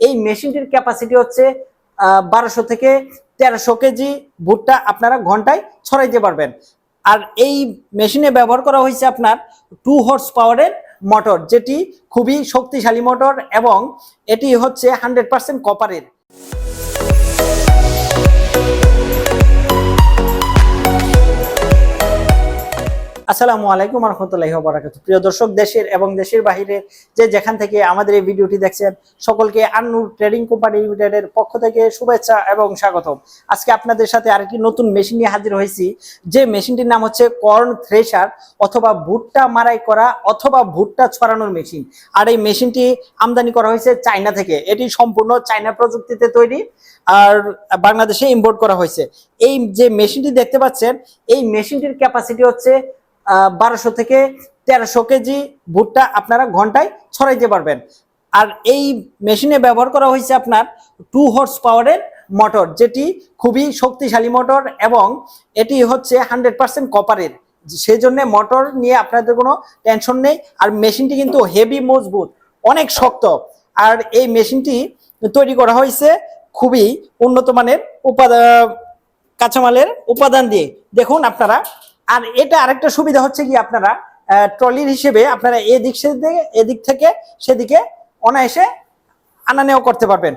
এই মেশিনটির ক্যাপাসিটি হচ্ছে বারোশো থেকে তেরোশো কেজি ভুট্টা আপনারা ঘন্টায় ছড়াইতে পারবেন। আর এই মেশিনে ব্যবহার করা হয়েছে আপনার টু হর্স পাওয়ারের মোটর যেটি খুবই শক্তিশালী মোটর এবং এটি হচ্ছে হান্ড্রেড পার্সেন্ট কপারের আসসালামু আলাইকুম রহমতুল্লাহি বারাকাতু প্রিয় দর্শক, দেশের এবং দেশের বাহিরে যে যেখান থেকে আমাদের এই ভিডিওটি দেখছেন, সকলকে আন্নুর ট্রেডিং কোম্পানি লিমিটেডের পক্ষ থেকে শুভেচ্ছা এবং স্বাগতম। আজকে আপনাদের সাথে আরেকটি নতুন মেশিন নিয়ে হাজির হয়েছি। যে মেশিনটির নাম হচ্ছে কর্ন থ্রেশার অথবা ভুট্টা মারাই করা অথবা ভুট্টা ছড়ানোর মেশিন। আর এই মেশিনটি আমদানি করা হয়েছে চায়না থেকে। এটি সম্পূর্ণ চায়না প্রযুক্তিতে তৈরি আর বাংলাদেশে ইম্পোর্ট করা হয়েছে। এই যে মেশিনটি দেখতে পাচ্ছেন, এই মেশিনটির ক্যাপাসিটি হচ্ছে বারোশো থেকে তেরোশো কেজি ভুট্টা আপনারা ঘন্টায় ছড়াইতে পারবেন। আর এই মেশিনে ব্যবহার করা হয়েছে আপনার টু হর্স পাওয়ারের মোটর যেটি খুবই শক্তিশালী মোটর এবং এটি হচ্ছে হান্ড্রেড পার্সেন্ট কপারের সেই জন্য মোটর নিয়ে আপনাদের কোনো টেনশন নেই। আর মেশিনটি কিন্তু হেভি মজবুত, অনেক শক্ত। আর এই মেশিনটি তৈরি করা হয়েছে খুবই উন্নত মানের উপাদান কাঁচামালের উপাদান দিয়ে। দেখুন আপনারা আর এটা আরেকটা সুবিধা হচ্ছে কি আপনারা ট্রলির হিসেবে আপনারা এদিক সেদিকে এদিক থেকে সেদিকে অনায়াসে আনা নেওয়া করতে পারবেন।